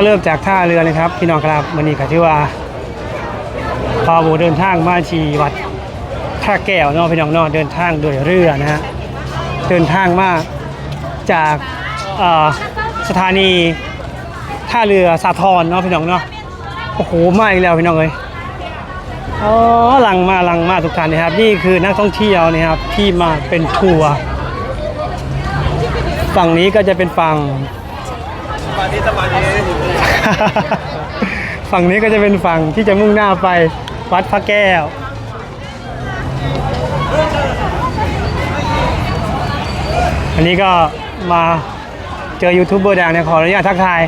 ก็เริ่มจากท่าเรือเลยครับ พี่น้องครับวันนี้ก็ชื่อว่าพาโบเดินทางมาที่วัดท่าแก้วเนาะพี่น้องเนาะเดินทางโดยเรือนะฮะเดินทางมาจากสถานีท่าเรือสาทรเนาะพี่น้องเนาะโอ้โหมาอีกแล้วพี่น้องเอ้ยอ๋อหลังมาหลังมาทุกท่านนะครับ นี่คือนักท่องเที่ยวนะครับที่มาเป็นทัวร์ฝั่งนี้ก็จะเป็นฝั่ง ฝั่งนี้ก็จะเป็นฝั่งที่จะมุ่งหน้าไปวัดพระแก้ว อันนี้ก็มาเจอยูทูบเบอร์ดังเนี่ยขออนุญาตทักทาย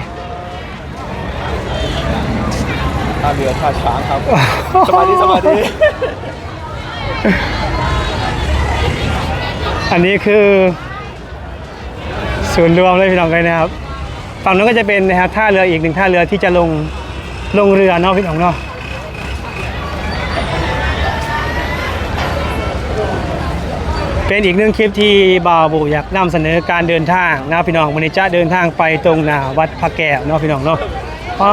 ท่าเรือท่าช้างครับ สมาธิสมาธิ อันนี้คือ ศูนย์รวมเลยพี่น้องเลยนะครับ ฝั่งนู้นก็จะเป็นนะครับท่าเรืออีกหนึ่งท่าเรือที่จะลงลงเรือเนาะพี่น้องเนาะเป็นอีกหนึ่งคลิปที่บ่าวบุอยากนำเสนอการเดินทางนะพี่น้องวันนี้จะเดินทางไปตรงนาวัดพระแก้วเนาะพี่น้องเนาะป้า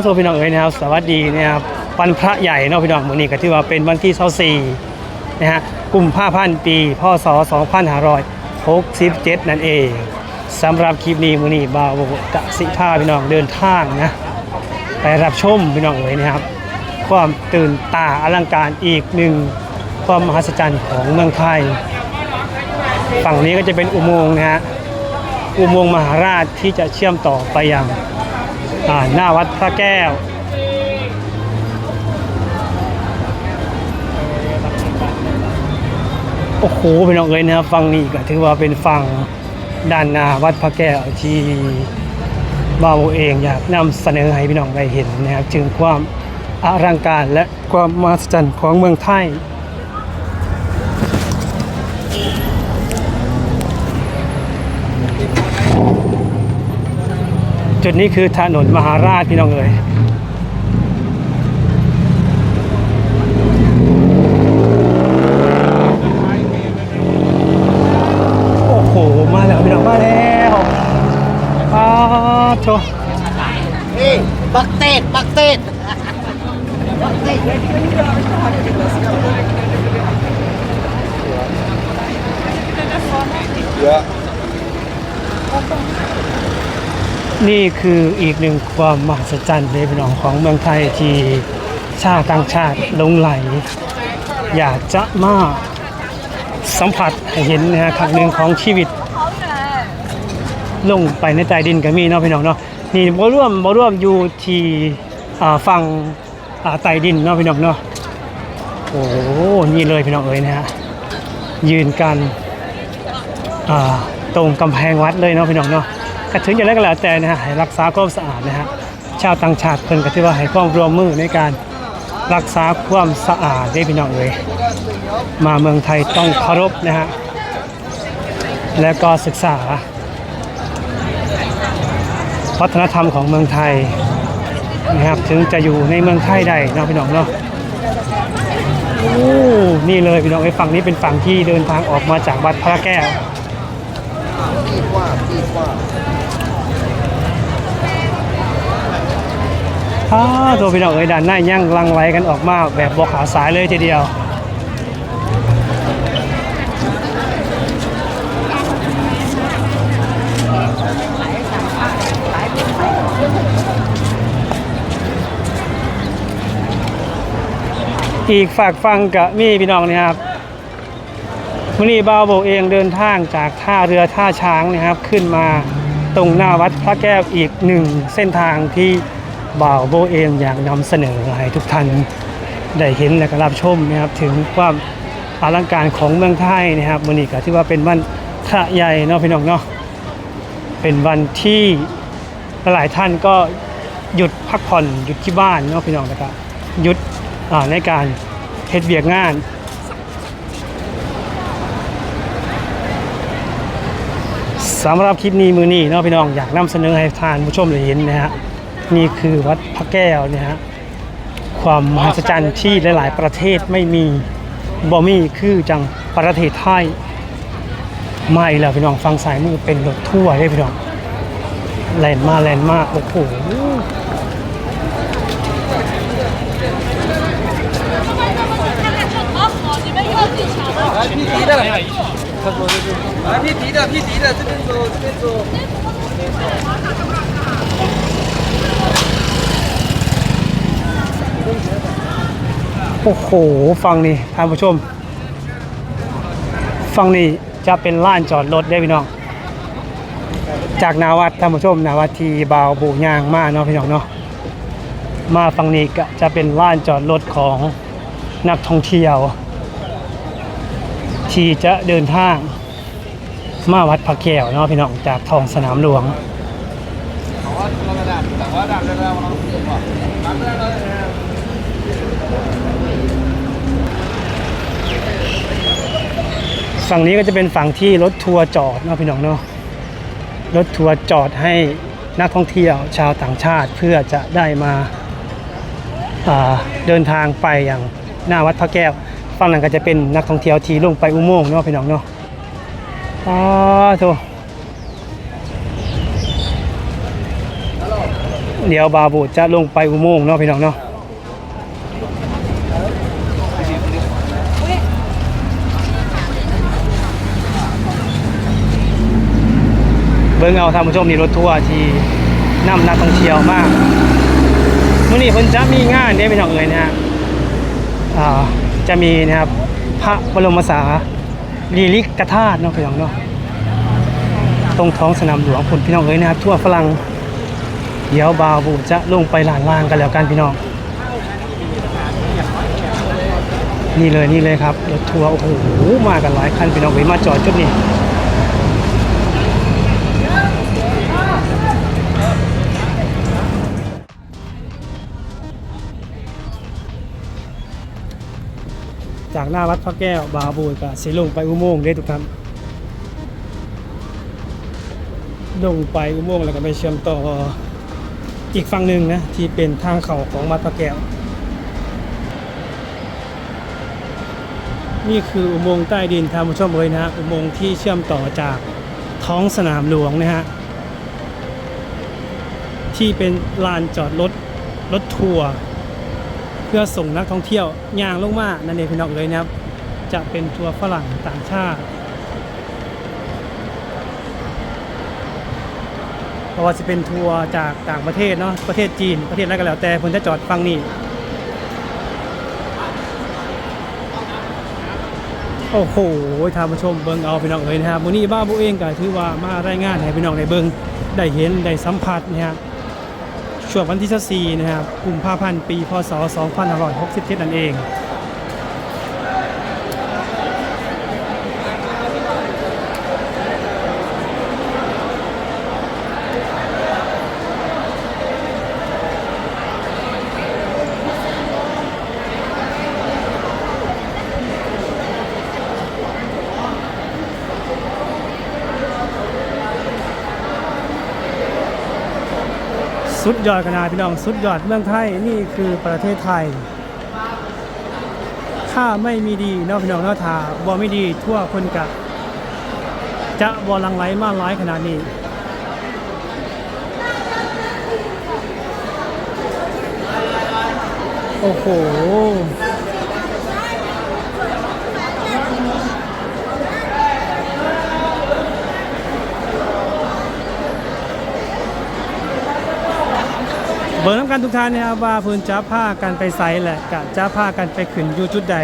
โซพี่น้องเอ๋ยนะครับสวัสดีนะครับวันพระใหญ่เนาะพี่น้องวันนี้ก็ถือว่าเป็นวันที่24นะฮะกุมภาพันธ์ปีพศ2567นั่นเอง สำหรับคลิปนี้วันนี้บ่าวบุจะสิพาพี่น้องเดินทางนะ ไปรับชมพี่น้องเอ๋ยนะครับ ความตื่นตาอลังการอีกหนึ่งความมหัศจรรย์ของเมืองไทย ฝั่งนี้ก็จะเป็นอุโมงค์นะฮะอุโมงค์มหาราชที่จะเชื่อมต่อไปยังหน้าวัดพระแก้วโอ้โหพี่น้องเอ้ยนะครับฝั่งนี้ก็ถือว่าเป็นฝั่ง ด้านหน้าวัดพระแก้วที่บ่าวเองอยากนำเสนอให้พี่น้องได้เห็นนะครับถึงความอลังการและความมหัศจรรย์ของเมืองไทยจุดนี้คือถนนมหาราชพี่น้องเอ๋ยโอ้โห มาแล้วพี่น้องมาแล้วอ้าวโถ นี่บักเตดบักเตด เยอะ นี่คืออีกหนึ่งความมหัศจรรย์เลยพี่น้องของเมืองไทยที่ชาติต่างชาติหลงไหล อยากจะมาสัมผัสให้เห็นนะฮะครั้งหนึ่งของชีวิต ลงไปในใต้ดินก็มีเนาะพี่น้องเนาะนี่บ่ร่วมบ่ร่วมอยู่ที่ฝั่งใต้ดินเนาะพี่น้องเนาะโอ้โหนี่เลยพี่น้องเอ๋ยนะฮะยืนกันตรงกำแพงวัดเลยเนาะพี่น้องเนาะ กระถึงอย่างไรก็แล้วแต่นะฮะให้รักษาความสะอาดนะฮะชาวต่างชาติเพิ่นก็ถือว่าให้ความร่วมมือในการรักษาความสะอาดได้พี่น้องเอ๋ยมาเมืองไทยต้องเคารพนะฮะแล้วก็ศึกษา วัฒนธรรมของเมืองไทยนะครับถึงจะอยู่ในเมืองไทยได้นะพี่น้องเนาะโอ้นี่เลยพี่น้องไอ้ฝั่งนี้เป็นฝั่งที่เดินทางออกมาจากวัดพระแก้ว ปีกว่าปีกว่าอ้าตัวพี่น้องเอ้ยด้านหน้ายั่งลังไหลกันออกมาแบบบกขาสายเลยทีเดียวอีกฝากฟังกับมี่พี่น้องนะครับวันนี้บ่าวโบเองเดินทางจากท่าเรือท่าช้างนะครับ ขึ้นมาตรงหน้าวัดพระแก้วอีกหนึ่งเส้นทางที่ บ่าวโบเองอยากนำเสนอให้ทุกท่านได้เห็นและก็รับชมนะครับถึงความอลังการของเมืองไทยนะครับวันนี้ก็ที่ว่าเป็นวันพระใหญ่เนาะพี่น้องเนาะเป็นวันที่หลายท่านก็หยุดพักผ่อนหยุดที่บ้านเนาะพี่น้องนะครับหยุดในการเฮ็ดเบียกงานสสำหรับคลิปนี้มือนี้เนาะพี่น้องอยากนำเสนอให้ทานผู้ชมได้เห็นนะฮะ นี่คือวัดพระแก้วเนี่ยฮะความมหัศจรรย์ที่หลาย ๆ ประเทศไม่มีบ่มีคือจังประเทศไทยมาอีกแล้วพี่น้องฟังสายมือเป็นรถทั่วร์เลยพี่น้องแลนมาแลนมาโอ้โห 来皮皮的，他说这是来皮皮的，皮皮的，这边走，这边走。 โอ้โห ฟังนี่ท่านผู้ชม ฟังนี่จะเป็นลานจอดรถได้พี่น้อง จากนาวัดท่านผู้ชม นาวัดทีบาวบูยางมาเนาะพี่น้องเนาะ มาฟังนี้ก็จะเป็นลานจอดรถของนักท่องเที่ยว ที่จะเดินทางมาวัดพระแก้วเนาะพี่น้องจากท้องสนามหลวง ฝั่งนี้ก็จะเป็นฝั่งที่รถทัวร์จอดเนาะพี่น้องเนาะรถทัวร์จอดให้นักท่องเที่ยวชาวต่างชาติเพื่อจะได้มาาเดินทางไปอย่างหน้าวัดพระแก้วฝั่งนั้นก็จะเป็นนักท่องเที่ยวที่ลงไปอุโมงค์เนาะพี่น้องเนาะอ๋อโถ เดี๋ยวบาบูจะลงไปอุโมงค์เนาะพี่น้องเนาะเบิ่งเอาท่านผู้ชมนี่รถทัวร์ที่นำนักท่องเที่ยวมากมื่อนี้เพิ่นจะมีงานเด้พี่น้องเอ๋ยนะฮะจะมีนะครับพระบรมสารีริกธาตุเนาะพี่น้องเนาะตรงท้องสนามหลวงพุ่นพี่น้องเอ๋ยนะครับทั่วฝรั่ง เดี๋ยวบาวบูจะลงไปหลานล่างกันแล้วกันพี่น้อง นี่เลยนี่เลยครับรถทัวร์โอ้โหมากันหลายคันพี่น้องเอ๋ยมาจอดจุดนี้จากหน้าวัดพระแก้วบาบูกับสีลงไปอุโมงค์ได้ทุกท่านลงไปอุโมงค์แล้วก็ไปเชื่อมต่อ อีกฝั่งหนึ่งนะที่เป็นทางเข้าของวัดพระแก้ว นี่คืออุโมงค์ใต้ดินท่านผู้ชมเลยนะฮะอุโมงค์ที่เชื่อมต่อจากท้องสนามหลวงนะฮะที่เป็นลานจอดรถรถทัวร์เพื่อส่งนักท่องเที่ยวย่างลงมานั่นเองพี่น้องเลยนะครับ จะเป็นทัวร์ฝรั่งต่างชาติเพ ราะว่าจะเป็นทัวร์จากต่างประเทศเนาะประเทศจีนประเทศอะไรก็แล้วแต่ผมจะจอดฟังนี่โอ้โหท่านผู้ชมเบิ่งเอาพี่น้องเลยนะครับมื้อนี้บ้าบุเองก็ถือว่ามารายงานให้พี่น้องได้เบิ่งได้เห็นได้สัมผัสนะครับช่วงวันที่24นะครับกุมภาพันธ์ปีพศ2567นั่นเอง สุดยอดขนาดพี่น้องสุดยอดเมืองไทยนี่คือประเทศไทย ถ้าไม่มีดีนอกพี่น้องนอกทาบ่ไม่ดีทั่วคนกะ จะบ่ลังไหลมาร้ายขนาดนี้โอ้โห บิร์น้ำกันทุกท่านนะครับว่าพื้นจะผ้ากันไปไซส์แหละกะจะผ้ากันไปขึ้นอยู่จุดใด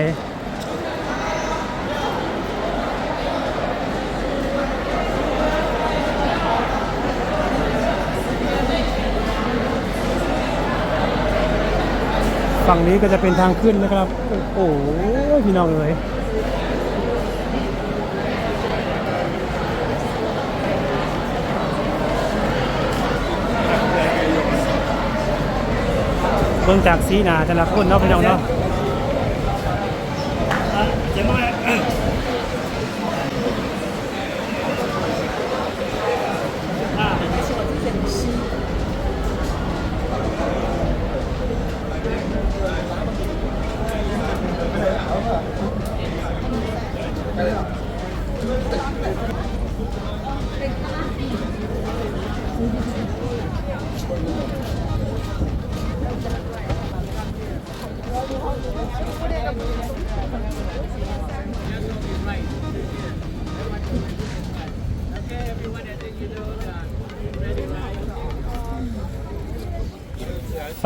ฝั่งนี้ก็จะเป็นทางขึ้นนะครับ โอ้โหพี่น้องเลย เบิ่งจากสีหนาแต่ละคนเนาะพี่น้องเนาะ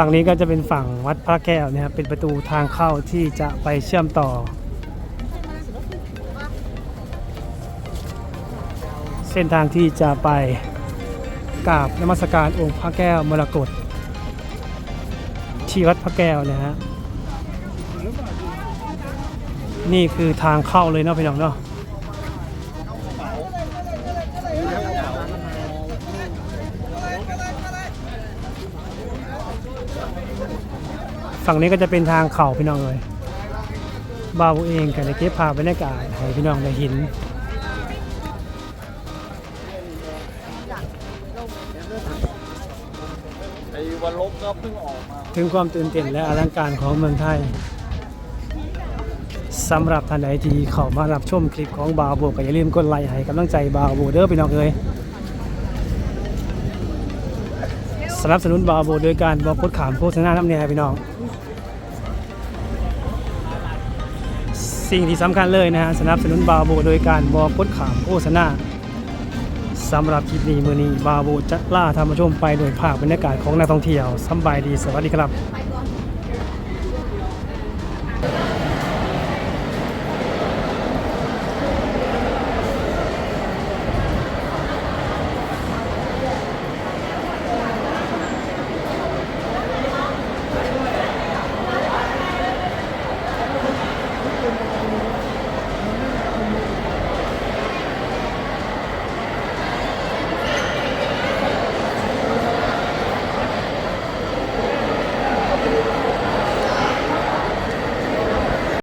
ฝั่งนี้ก็จะเป็นฝั่งวัดพระแก้วนะครับเป็นประตูทางเข้าที่จะไปเชื่อมต่อ เส้นทางที่จะไปกราบนมัสการองค์พระแก้วมรกตที่วัดพระแก้วนะฮะนี่คือทางเข้าเลยเนาะพี่น้องเนาะ ฝั่งนี้ก็จะเป็นทางเข่าพี่น้องเลยบาวเองกันในเก็บภาพบรรยากาศให้พี่น้องได้เห็นไอ้วันลบก็เพิ่งออกมาถึงความตื่นเต้นและอลังการของเมืองไทยสำหรับท่านใดที่เข้ามารับชมคลิปของบาวโบก็อย่าลืมกดไลค์ให้กำลังใจบาวโบเด้อพี่น้องเอ้ยสนับสนุนบาวโบโดยการบอกกดขามโฆษณาน้ำเนี่ยพี่น้อง สิ่งที่สำคัญเลยนะฮะสนับสนุนบาโบโดยการบอกกดขามโฆษณาสำหรับคลิปนี้มือนี้บาโบจะล่าท่านผู้ชมไปโดยภาพบรรยากาศของนักท่องเที่ยวสบายดีสวัสดีครับ